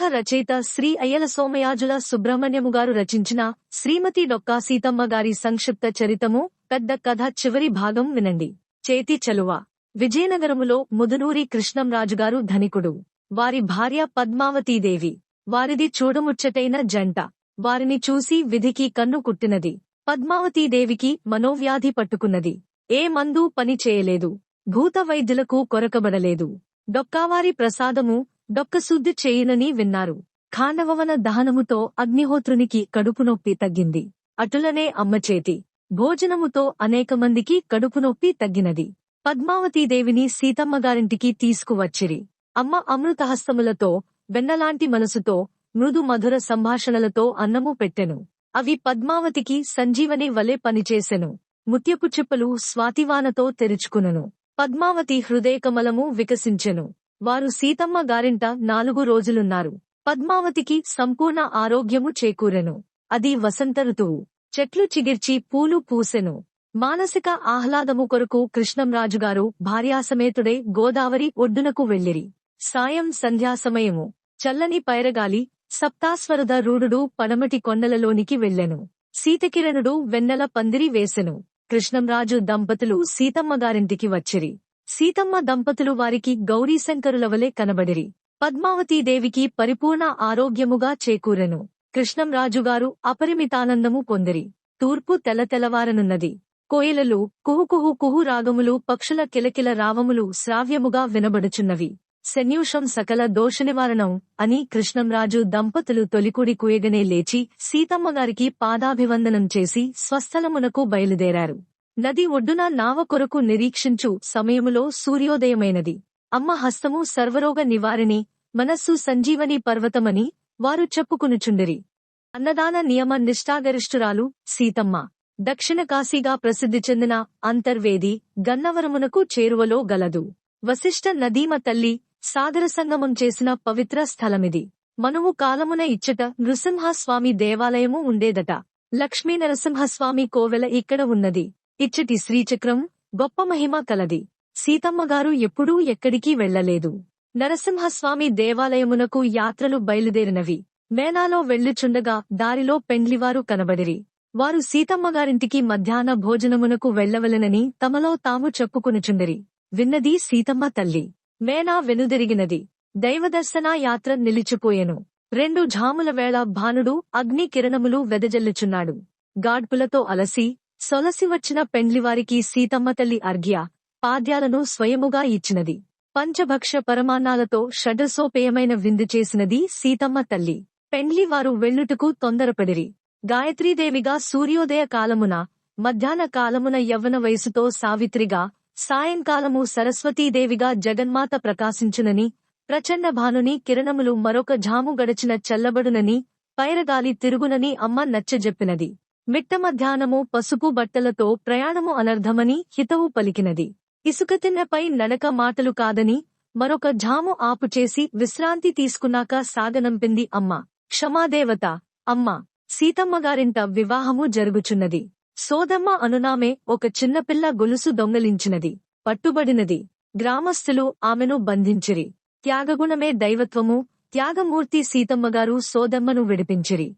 ప్రముఖ రచయిత శ్రీ అయ్యల సోమయాజుల సుబ్రహ్మణ్యము గారు రచించిన శ్రీమతి డొక్కా సీతమ్మ గారి సంక్షిప్త చరితము పెద్ద కథ చివరి భాగం వినండి. చేతి చలువ. విజయనగరములో ముదునూరి కృష్ణంరాజు గారు ధనికుడు. వారి భార్య పద్మావతీదేవి. వారిది చూడముచ్చటైన జంట. వారిని చూసి విధికి కన్ను కుట్టినది. పద్మావతీదేవికి మనోవ్యాధి పట్టుకున్నది. ఏ మందు పని చేయలేదు. భూత వైద్యులకు కొరకబడలేదు. డొక్కావారి ప్రసాదము డొక్కశుద్ధి చేయునని విన్నారు. ఖాండవవన దహనముతో అగ్నిహోత్రునికి కడుపునొప్పి తగ్గింది. అటులనే అమ్మచేతి భోజనముతో అనేకమందికి కడుపునొప్పి తగ్గినది. పద్మావతీదేవిని సీతమ్మగారింటికి తీసుకువచ్చిరి. అమ్మ అమృతహస్తములతో వెన్నలాంటి మనసుతో మృదు మధుర సంభాషణలతో అన్నము పెట్టెను. అవి పద్మావతికి సంజీవని వలె పనిచేసెను. ముత్యపు చిప్పలు స్వాతివానతో తెరుచుకునను. పద్మావతి హృదయకమలము వికసించెను. వారు సీతమ్మ గారింట నాలుగు రోజులున్నారు. పద్మావతికి సంపూర్ణ ఆరోగ్యము చేకూరెను. అది వసంత ఋతువు. చెట్లు చిగిర్చి పూలు పూసెను. మానసిక ఆహ్లాదము కొరకు కృష్ణంరాజుగారు భార్యాసమేతుడే గోదావరి ఒడ్డునకు వెళ్ళిరి సాయం సంధ్యాసమయము చల్లని పైరగాలి సప్తాస్వరద రూఢుడు పడమటి కొండలలోనికి వెళ్ళెను సీతకిరణుడు వెన్నెల పందిరి వేసెను. కృష్ణంరాజు దంపతులు సీతమ్మగారింటికి వచ్చిరి. సీతమ్మ దంపతులు వారికి గౌరీశంకరుల వలె కనబడిరి. పద్మావతీదేవికి పరిపూర్ణ ఆరోగ్యముగా చేకూరెను. కృష్ణంరాజుగారు అపరిమితానందము పొందిరి. తూర్పు తెల్లతెలవారనున్నది కోయిలలు కుహుకుహు కుహు రాగములు పక్షుల కిలకిల రావములు శ్రావ్యముగా వినబడుచున్నవి. శన్యూషం సకల దోషనివారణం అని కృష్ణంరాజు దంపతులు తొలికుడి కుయగనే లేచి సీతమ్మగారికి పాదాభివందనం చేసి స్వస్థలమునకు బయలుదేరారు. నది ఒడ్డున నావ కొరకు నిరీక్షించు సమయములో సూర్యోదయమైనది. అమ్మ హస్తము సర్వరోగ నివారిణి మనస్సు సంజీవని పర్వతమని వారు చెప్పుకునుచుండిరి. అన్నదాన నియమ నిష్ఠాగరిష్ఠురాలు సీతమ్మ. దక్షిణ కాశీగా ప్రసిద్ధి చెందిన అంతర్వేది గన్నవరమునకు చేరువలో గలదు. వశిష్ఠ నదీమ తల్లి సాగర సంగమం చేసిన పవిత్ర స్థలమిది. మనువు కాలమున ఇచ్చట నృసింహస్వామి దేవాలయము ఉండేదట. లక్ష్మీ నరసింహస్వామి కోవెల ఇక్కడ ఉన్నది. ఇచ్చటి శ్రీచక్రం గొప్ప మహిమ కలది. సీతమ్మగారు ఎప్పుడూ ఎక్కడికీ వెళ్ళలేదు నరసింహస్వామి దేవాలయమునకు యాత్రలు బయలుదేరినవి. మేనాలో వెళ్ళుచుండగా దారిలో పెండ్లివారు కనబడిరి. వారు సీతమ్మగారింటికి మధ్యాహ్న భోజనమునకు వెళ్ళవలెనని తమలో తాము చెప్పుకునుచుండిరి. విన్నది సీతమ్మ తల్లి. మేనా వెనుదిరిగినది. దైవదర్శన యాత్ర నిలిచిపోయెను. రెండు ఝాముల వేళ భానుడు అగ్ని కిరణములు వెదజల్లుచున్నాడు. గాడ్పులతో అలసి సొలసి వచ్చిన పెండ్లివారికి సీతమ్మ తల్లి అర్ఘ్య పాద్యాలను స్వయముగా ఇచ్చినది. పంచభక్ష పరమాన్నాలతో షడ్రసోపేయమైన విందు చేసినది సీతమ్మ తల్లి. పెండ్లివారు వెళ్ళుటకు తొందరపడిరి. గాయత్రీదేవిగా సూర్యోదయ కాలమున మధ్యాహ్న కాలమున యవ్వన వయసుతో సావిత్రిగా సాయంకాలము సరస్వతీదేవిగా జగన్మాత ప్రకాశించునని ప్రచండ భానుని కిరణములు మరొక ఝాము గడచిన చల్లబడునని పైరగాలి తిరుగునని అమ్మ నచ్చజెప్పినది. మిట్ట మధ్యాహ్నము పసుపు బట్టలతో ప్రయాణము అనర్ధమని హితవు పలికినది. ఇసుకతిన్నపై నడక మాటలు కాదని మరొక ఝాము ఆపుచేసి విశ్రాంతి తీసుకున్నాక సాగనంపింది అమ్మ. క్షమాదేవత అమ్మ సీతమ్మగారింట వివాహము జరుగుచున్నది. సోదమ్మ అనునామే ఒక చిన్నపిల్ల గొలుసు దొంగలించినది. పట్టుబడినది. గ్రామస్థులు ఆమెను బంధించిరి. త్యాగగుణమే దైవత్వము త్యాగమూర్తి సీతమ్మగారు సోదమ్మను విడిపించిరి.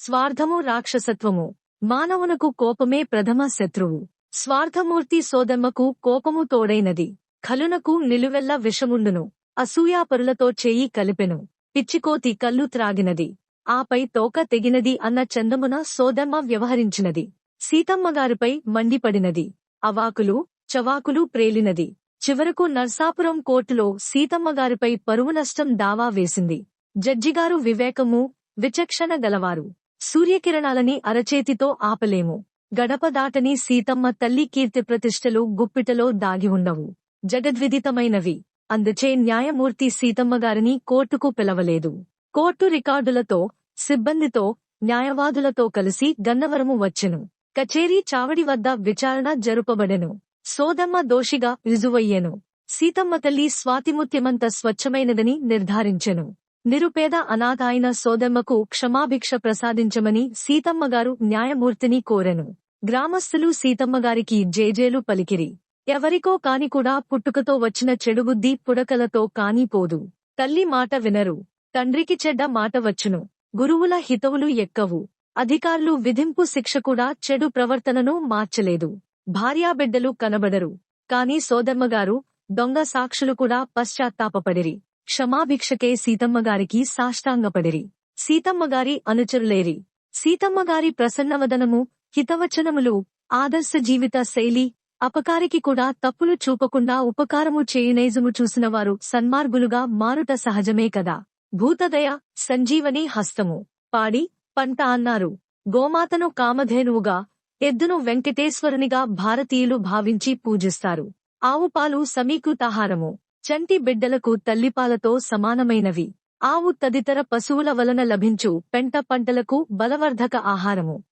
స్వార్థము రాక్షసత్వము. మానవునకు కోపమే ప్రథమ శత్రువు. స్వార్థమూర్తి సోదమ్మకు కోపము తోడైనది. ఖలునకు నిలువెల్ల విషముండును. అసూయాపరులతో చేయి కలిపెను. పిచ్చికోతి కళ్ళు త్రాగినది. ఆపై తోక తెగినది అన్న చందమున సోదమ్మ వ్యవహరించినది. సీతమ్మగారిపై మండిపడినది. అవాకులు చవాకులు ప్రేలినది. చివరకు నర్సాపురం కోర్టులో సీతమ్మగారిపై పరువు నష్టం దావా వేసింది. జడ్జిగారు వివేకము విచక్షణ గలవారు. సూర్యకిరణాలని అరచేతితో ఆపలేము. గడప దాటని సీతమ్మ తల్లి కీర్తి ప్రతిష్టలు గుప్పిటలో దాగి ఉండవు. జగద్విదితమైనవి. అందుచే న్యాయమూర్తి సీతమ్మగారిని కోర్టుకు పిలవలేదు. కోర్టు రికార్డులతో సిబ్బందితో న్యాయవాదులతో కలిసి గన్నవరము వచ్చెను. కచేరీ చావడి వద్ద విచారణ జరుపబడెను. సోదమ్మ దోషిగా రుజువయ్యెను. సీతమ్మ తల్లి స్వాతిముత్యమంత స్వచ్ఛమైనదని నిర్ధారించెను. నిరుపేద అనాథాయిన సోదమ్మకు క్షమాభిక్ష ప్రసాదించమని సీతమ్మగారు న్యాయమూర్తిని కోరెను. గ్రామస్థులు సీతమ్మగారికి జేజేలు పలికిరి. ఎవరికో కాని కూడా పుట్టుకతో వచ్చిన చెడుబుద్ధి పుడకలతో కాని పోదు. తల్లి మాట వినరు. తండ్రికి చెడ్డ మాట వచ్చును. గురువుల హితవులు ఎక్కవు. అధికారులు విధింపు శిక్ష కూడా చెడు ప్రవర్తనను మార్చలేదు. భార్యాబిడ్డలు కనబడరు. కాని సోదర్మగారు దొంగ సాక్షులు కూడా పశ్చాత్తాపపడిరి. క్షమాభిక్షకే సీతమ్మగారికి సాష్టాంగపడిరి. సీతమ్మగారి అనుచరులేరి. సీతమ్మగారి ప్రసన్నవదనము హితవచనములు ఆదర్శ జీవిత శైలి అపకారికి కూడా తప్పులు చూపకుండా ఉపకారము చేయునేజము చూసినవారు సన్మార్గులుగా మారుట సహజమే కదా. భూతదయ సంజీవని హస్తము. పాడి పంట అన్నారు. గోమాతను కామధేనువుగా ఎద్దును వెంకటేశ్వరునిగా భారతీయులు భావించి పూజిస్తారు. ఆవుపాలు సమీకృతాహారము. చంటి బిడ్డలకు తల్లిపాలతో సమానమైనవి. ఆవు తదితర పశువుల వలన లభించు పెంట పంటలకు బలవర్ధక ఆహారము.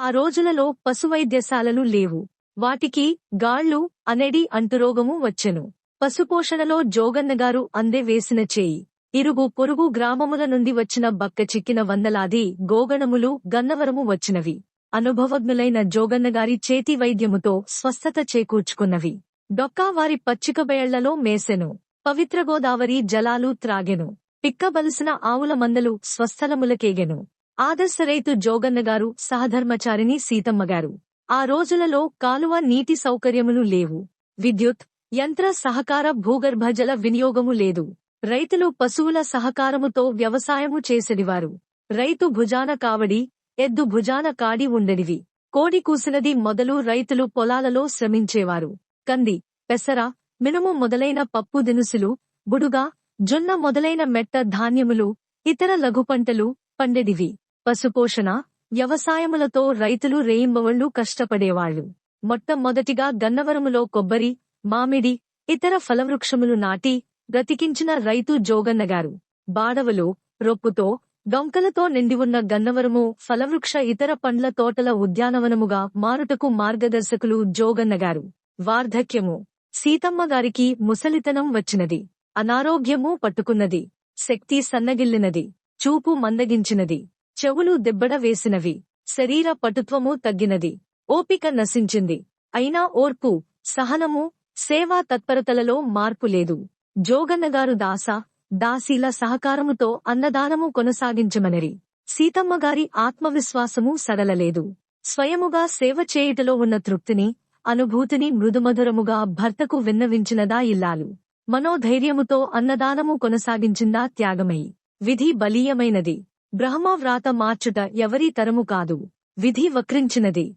ఆ రోజులలో పశువైద్యశాలలు లేవు. వాటికి గాళ్ళు అనేడి అంటురోగము వచ్చెను. పశుపోషణలో జోగన్నగారు అందే వేసిన చేయి. ఇరుగు పొరుగు గ్రామముల నుండి వచ్చిన బక్క చిక్కిన వందలాది గోగణములు గన్నవరము వచ్చినవి. అనుభవజ్ఞులైన జోగన్నగారి చేతి వైద్యముతో స్వస్థత చేకూర్చుకున్నవి. డొక్కా వారి పచ్చికబేళ్ళలో మేసెను. పవిత్ర గోదావరి జలాలు త్రాగెను. పిక్కబలసిన ఆవుల మందలు స్వస్థలములకేగెను. ఆదర్శ రైతు జోగన్నగారు సహధర్మచారిణి సీతమ్మగారు ఆ రోజులలో కాలువ నీటి సౌకర్యములు లేవు. విద్యుత్ యంత్ర సహకార భూగర్భ జల వినియోగము లేదు. రైతులు పశువుల సహకారముతో వ్యవసాయము చేసెడివారు. రైతు భుజాన కావడి ఎద్దు భుజాన కాడి ఉండెడివి. కోడి కూసినది మొదలు రైతులు పొలాలలో శ్రమించేవారు. కంది. పెసర మినుము మొదలైన పప్పు దినుసులు బుడుగా జొన్న మొదలైన మెట్ట ధాన్యములు ఇతర లఘు పంటలు పండెడివి. పశుపోషణ వ్యవసాయములతో రైతులు రేయింబవళ్ళు కష్టపడేవాళ్ళు మొట్టమొదటిగా గన్నవరములో కొబ్బరి మామిడి ఇతర ఫలవృక్షములు నాటి బ్రతికించిన రైతు జోగన్నగారు. బాడవలు రొప్పుతో డొంకలతో నిండి ఉన్న గన్నవరము ఫలవృక్ష ఇతర పండ్ల తోటల ఉద్యానవనముగా మారుటకు మార్గదర్శకులు జోగన్నగారు. వార్ధక్యము. సీతమ్మగారికి ముసలితనం వచ్చినది. అనారోగ్యము పట్టుకున్నది. శక్తి సన్నగిల్లినది. చూపు మందగించినది. చెవులు దెబ్బడ వేసినవి. శరీర పటుత్వము తగ్గినది. ఓపిక నశించింది. అయినా ఓర్పు సహనము సేవా తత్పరతలలో మార్పు లేదు. జోగన్నగారు దాస దాసీల సహకారముతో అన్నదానము కొనసాగించమనరి. సీతమ్మగారి ఆత్మవిశ్వాసము సడలలేదు. స్వయముగా సేవ చేయుటలో ఉన్న తృప్తిని అనుభూతిని మృదుమధురముగా భర్తకు విన్నవించినదా ఇల్లాలు? మనోధైర్యముతో అన్నదానము కొనసాగించిందా త్యాగమయి విధి బలీయమైనది. బ్రహ్మవ్రాత మార్చుట ఎవరీ తరము కాదు. విధి వక్రించినది.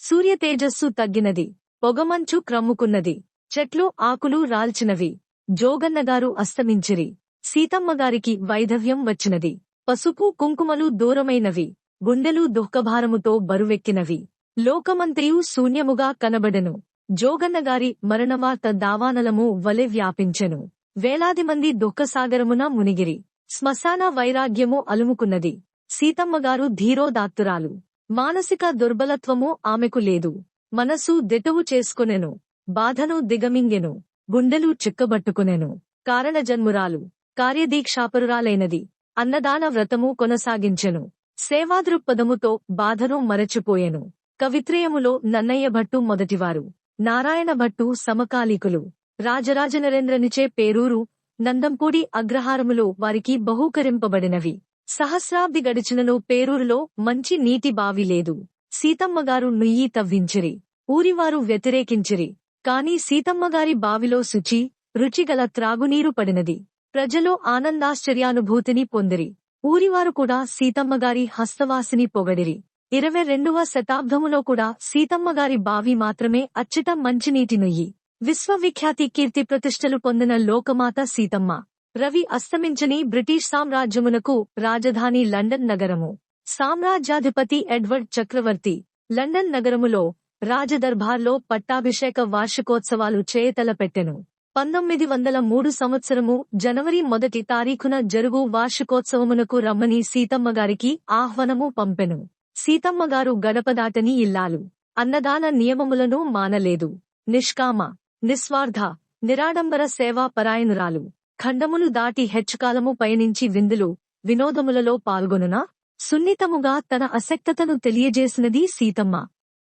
సూర్యతేజస్సు తగ్గినది. పొగమంచు క్రమ్ముకున్నది. చెట్లు ఆకులు రాల్చినవి. జోగన్నగారు అస్తమించిరి. సీతమ్మగారికి వైధవ్యం వచ్చినది. పసుపు కుంకుమలు దూరమైనవి. గుండెలు దుఃఖభారముతో బరువెక్కినవి. లోకమంతయు శూన్యముగా కనబడెను. జోగన్నగారి మరణవార్త దావానలము వలె వ్యాపించెను. వేలాది మంది దుఃఖసాగరమున మునిగిరి. శ్మశాన వైరాగ్యము అలుముకున్నది. సీతమ్మగారు ధీరోదాత్తురాలు. మానసిక దుర్బలత్వము ఆమెకు లేదు. మనసు దిటవు చేసుకునెను. బాధను దిగమింగెను. గుండెలు చిక్కబట్టుకునెను. కారణజన్మురాలు. కార్యదీక్షాపరురాలైనది. అన్నదాన వ్రతము కొనసాగించెను. సేవాదృక్పథముతో బాధను మరచిపోయెను. కవిత్రయములో నన్నయ్య భట్టు మొదటివారు. నారాయణ భట్టు సమకాలీకులు. రాజరాజనరేంద్రనిచే పేరూరు నందంపూడి అగ్రహారములో వారికి బహూకరింపబడినవి. సహస్రాబ్ది గడిచినను పేరూరులో మంచి నీటి బావి లేదు. సీతమ్మగారు నుయ్యి తవ్వించిరి. ఊరివారు వ్యతిరేకించిరి. కాని సీతమ్మగారి బావిలో శుచి రుచిగల త్రాగునీరు పడినది. ప్రజలు ఆనందాశ్చర్యానుభూతిని పొందిరి. ఊరివారు కూడా సీతమ్మగారి హస్తవాసిని పొగడిరి. ఇరవై రెండవ శతాబ్దములో కూడా సీతమ్మగారి బావి మాత్రమే అచ్చట మంచినీటి నుయ్యి. విశ్వవిఖ్యాతి కీర్తి ప్రతిష్టలు పొందిన లోకమాత సీతమ్మ. రవి అస్తమించని బ్రిటిష్ సామ్రాజ్యమునకు రాజధాని లండన్ నగరము. సామ్రాజ్యాధిపతి ఎడ్వర్డ్ చక్రవర్తి. లండన్ నగరములో రాజదర్బార్లో పట్టాభిషేక వార్షికోత్సవాలు చేతలపెట్టెను. పంతొమ్మిది వందల మూడు సంవత్సరము జనవరి మొదటి తారీఖున జరుగు వార్షికోత్సవమునకు రమ్మని సీతమ్మగారికి ఆహ్వానము పంపెను. సీతమ్మగారు గడపదాటని ఇల్లాలు. అన్నదాన నియమములను మానలేదు. నిష్కామ నిస్వార్థ నిరాడంబర సేవా పరాయణురాలు. ఖండములు దాటి హెచ్చుకాలము పయనించి విందులు వినోదములలో పాల్గొనునా? సున్నితముగా తన అసక్తతను తెలియజేసినది సీతమ్మ.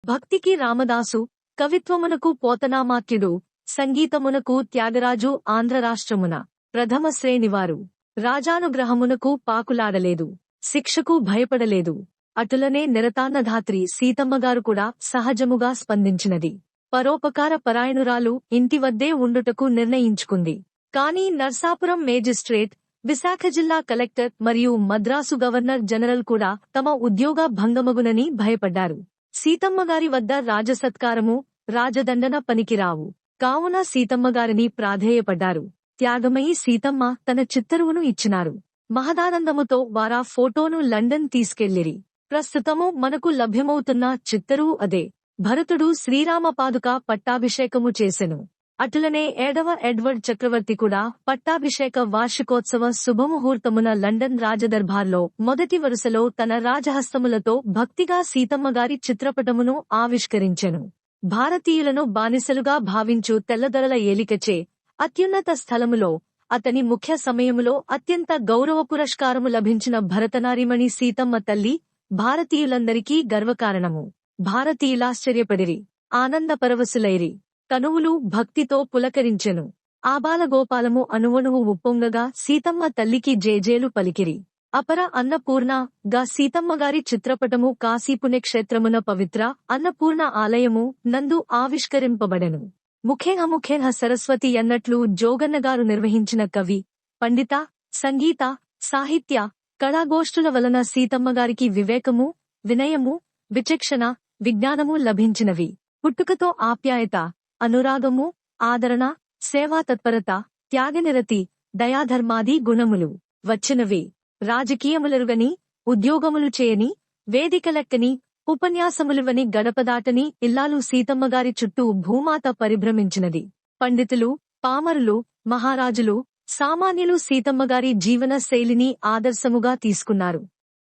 భక్తికి రామదాసు కవిత్వమునకు పోతనామాత్యుడు సంగీతమునకు త్యాగరాజు ఆంధ్ర రాష్ట్రమున ప్రథమ శ్రేణివారు. రాజానుగ్రహమునకు పాకులాడలేదు. శిక్షకు భయపడలేదు. అటులనే నిరతాన్నధాత్రి సీతమ్మగారు కూడా సహజముగా స్పందించినది. పరోపకార పరాయణురాలు ఇంటి వద్దే ఉండుటకు నిర్ణయించుకుంది. కానీ నర్సాపురం మేజిస్ట్రేట్ విశాఖ జిల్లా కలెక్టర్ మరియు మద్రాసు గవర్నర్ జనరల్ కూడా తమ ఉద్యోగ భంగమగునని భయపడ్డారు. సీతమ్మగారి వద్ద రాజసత్కారము రాజదండన పనికిరావు. కావున సీతమ్మగారిని ప్రాధేయపడ్డారు. త్యాగమయి సీతమ్మ తన చిత్తరువును ఇచ్చినారు. మహదానందముతో వారా ఫోటోను లండన్ తీసుకెళ్ళిరి ప్రస్తుతము మనకు లభ్యమవుతున్న చిత్తరూ అదే. భరతుడు శ్రీరామ పాదుక పట్టాభిషేకము చేసెను. అటులనే ఏడవ ఎడ్వర్డ్ చక్రవర్తి కూడా పట్టాభిషేక వార్షికోత్సవ శుభముహూర్తమున లండన్ రాజదర్బార్లో మొదటి వరుసలో తన రాజహస్తములతో భక్తిగా సీతమ్మగారి చిత్రపటమును ఆవిష్కరించెను. భారతీయులను బానిసలుగా భావించు తెల్లదొరల ఏలికచే అత్యున్నత స్థలములో అతని ముఖ్య సమయములో అత్యంత గౌరవ పురస్కారము లభించిన భరతనారిమణి సీతమ్మ తల్లి భారతీయులందరికీ గర్వకారణము. భారతీయులాశ్చర్యపడిరి. ఆనందపరవశులైరి. తనువులు భక్తితో పులకరించెను. ఆబాలగోపాలము అణువణువు ఉప్పొంగగా సీతమ్మ తల్లికి జేజేలు పలికిరి. అపర అన్నపూర్ణ గా సీతమ్మగారి చిత్రపటము కాశీపుణ్యక్షేత్రమున పవిత్ర అన్నపూర్ణ ఆలయము నందు ఆవిష్కరింపబడెను. ముఖేన ముఖేన సరస్వతి అన్నట్లు జోగన్నగారు నిర్వహించిన కవి పండిత సంగీత సాహిత్య కళాగోష్ఠుల వలన సీతమ్మగారికి వివేకము వినయము విచక్షణ విజ్ఞానము లభించినవి. పుట్టుకతో ఆప్యాయత అనురాగము ఆదరణ సేవా తత్పరత త్యాగనిరతి దయాధర్మాది గుణములు వచ్చినవి. రాజకీయములరుగని ఉద్యోగములు చేయని వేదికలెక్కని ఉపన్యాసములువని గడపదాటని ఇల్లాలు సీతమ్మగారి చుట్టూ భూమాత పరిభ్రమించినది. పండితులు పామరులు మహారాజులు సామాన్యులు సీతమ్మగారి జీవన శైలిని ఆదర్శముగా తీసుకున్నారు.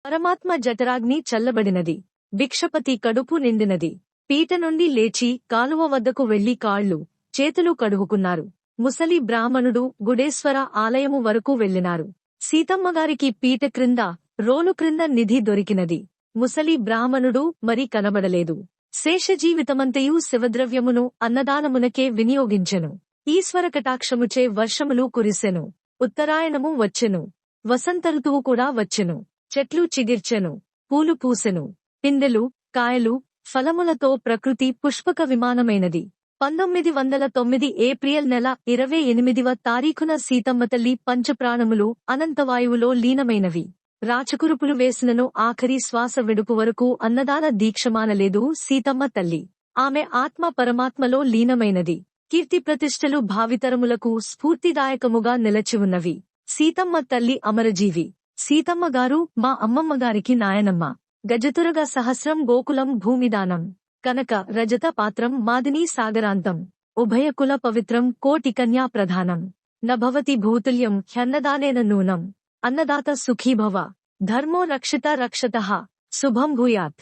పరమాత్మ జఠరాగ్ని చల్లబడినది. భిక్షపతి కడుపు నిండినది. పీట నుండి లేచి కాలువ వద్దకు వెళ్ళి కాళ్ళు చేతులు కడుగుకున్నారు. ముసలి బ్రాహ్మణుడు గుడేశ్వర ఆలయము వరకు వెళ్ళినారు సీతమ్మగారికి పీట క్రింద రోలు క్రింద నిధి దొరికినది. ముసలి బ్రాహ్మణుడు మరి కనబడలేదు. శేష జీవితమంతయు శివద్రవ్యమును అన్నదానమునకే వినియోగించెను. ఈశ్వర కటాక్షముచే వర్షములు కురిసెను. ఉత్తరాయణము వచ్చెను. వసంత ఋతువు కూడా వచ్చెను. చెట్లు చిగిర్చెను. పూలు పూసెను. పిందెలు కాయలు ఫలములతో ప్రకృతి పుష్పక విమానమైనది. పంతొమ్మిది వందల తొమ్మిది ఏప్రిల్ నెల ఇరవై ఎనిమిదివ తారీఖున సీతమ్మ తల్లి పంచప్రాణములు అనంతవాయువులో లీనమైనవి. రాచకురుపులు వేసినను ఆఖరి శ్వాస విడుపు వరకు అన్నదాన దీక్షమానలేదు సీతమ్మ తల్లి. ఆమె ఆత్మ పరమాత్మలో లీనమైనది. కీర్తి ప్రతిష్టలు భావితరములకు స్ఫూర్తిదాయకముగా నిలచి ఉన్నవి. సీతమ్మ తల్లి అమరజీవి. సీతమ్మ గారు మా అమ్మమ్మ గారికి నాయనమ్మ. గజతురగ సహస్రం గోకులం భూమిదానం. కనక రజత పాత్రం మాదినీ సాగరాంతం. ఉభయ కుల పవిత్రం కోటి కన్యా ప్రధానం. నభవతి భూతుల్యం హ్యన్నదానేన నూనం. అన్నదాత సుఖీభవ. ధర్మో రక్షిత రక్షత. శుభం భూయాత్.